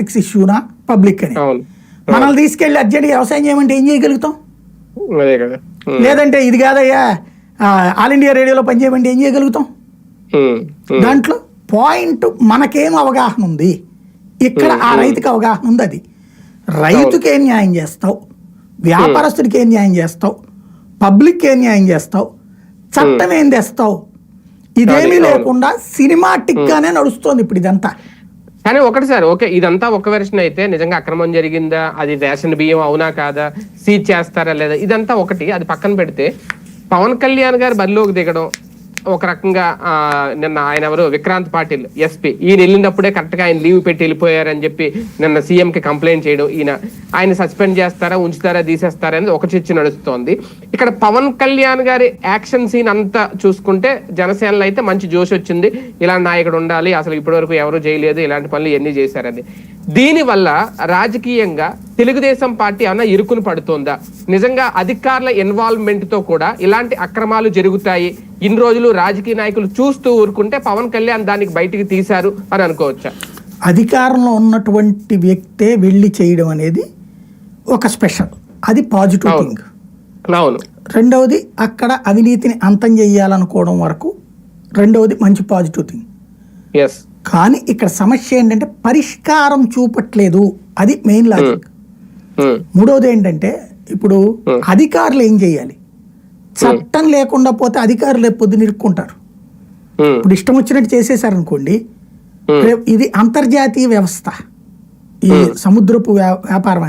Graphics ఇష్యూనా public అని. మనల్ని తీసుకెళ్ళి అర్జెంట్గా వ్యవసాయం చేయమంటే ఏం చేయగలుగుతాం? లేదంటే ఇది కాదయ్యా ఆల్ ఇండియా రేడియోలో పనిచేయమంటే ఏం చేయగలుగుతాం? దాంట్లో పాయింట్ మనకేం అవగాహన ఉంది? ఇక్కడ ఆ రైతుకి అవగాహన ఉంది అది. రైతుకి ఏం న్యాయం చేస్తావు? వ్యాపారస్తుడికి ఏం న్యాయం చేస్తావు? పబ్లిక్ ఏం న్యాయం చేస్తావు? చట్టం ఏం తెస్తావు? ఇదేమీ. లేకుండా సినిమాటిక్ గానే నడుస్తోంది ఇప్పుడు ఇదంతా. కానీ ఒకటి సార్ ఓకే ఇదంతా ఒక వెర్షన్ అయితే నిజంగా అక్రమం జరిగిందా? అది రేషన్ బియ్యం అవునా కాదా? సీజ్ చేస్తారా లేదా? ఇదంతా ఒకటి అది పక్కన పెడితే పవన్ కళ్యాణ్ గారు బరిలోకి దిగడం ఒక రకంగా నిన్న ఆయన ఎవరు? విక్రాంత్ పాటిల్ ఎస్పీ. ఈయన వెళ్ళినప్పుడే కరెక్ట్గా ఆయన లీవ్ పెట్టి వెళ్ళిపోయారని చెప్పి నిన్న సీఎంకి కంప్లైంట్ చేయడం ఈయన. ఆయన సస్పెండ్ చేస్తారా ఉంచుతారా తీసేస్తారా అనేది ఒక చర్చ నడుస్తోంది. ఇక్కడ పవన్ కళ్యాణ్ గారి యాక్షన్ సీన్ అంతా చూసుకుంటే జనసేనలో అయితే మంచి జోష్ వచ్చింది. ఇలాంటి నాయకుడు ఉండాలి అసలు ఇప్పటివరకు ఎవరు చేయలేదు ఇలాంటి పనులు ఎన్ని చేశారని. దీనివల్ల రాజకీయంగా తెలుగుదేశం పార్టీ ఏమన్నా ఇరుకును పడుతోందా? నిజంగా అధికారుల ఇన్వాల్వ్మెంట్తో కూడా ఇలాంటి అక్రమాలు జరుగుతాయి. ఇన్ని రోజులు రాజకీయ నాయకులు చూస్తూ ఊరుకుంటే పవన్ కళ్యాణ్ దానికి బయటికి తీశారు అని అనుకోవచ్చా? అధికారంలో ఉన్నటువంటి వ్యక్తే వెళ్ళి చేయడం అనేది ఒక స్పెషల్. అది పాజిటివ్. థింగ్. అవును. రెండవది అక్కడ అవినీతిని అంతం చేయాలనుకోవడం వరకు రెండవది మంచి పాజిటివ్ థింగ్. ఎస్ కానీ ఇక్కడ సమస్య ఏంటంటే పరిష్కారం చూపట్లేదు. అది మెయిన్ లాజిక్ మూడవది ఏంటంటే ఇప్పుడు అధికారులు ఏం చేయాలి? చట్టం లేకుండా పోతే అధికారులు రేపు పొద్దున ఇరుక్కుంటారు. ఇప్పుడు ఇష్టం వచ్చినట్టు చేసేసారనుకోండి ఇది అంతర్జాతీయ వ్యవస్థ. ఈ సముద్రపు వ్యా- వ్యాపారం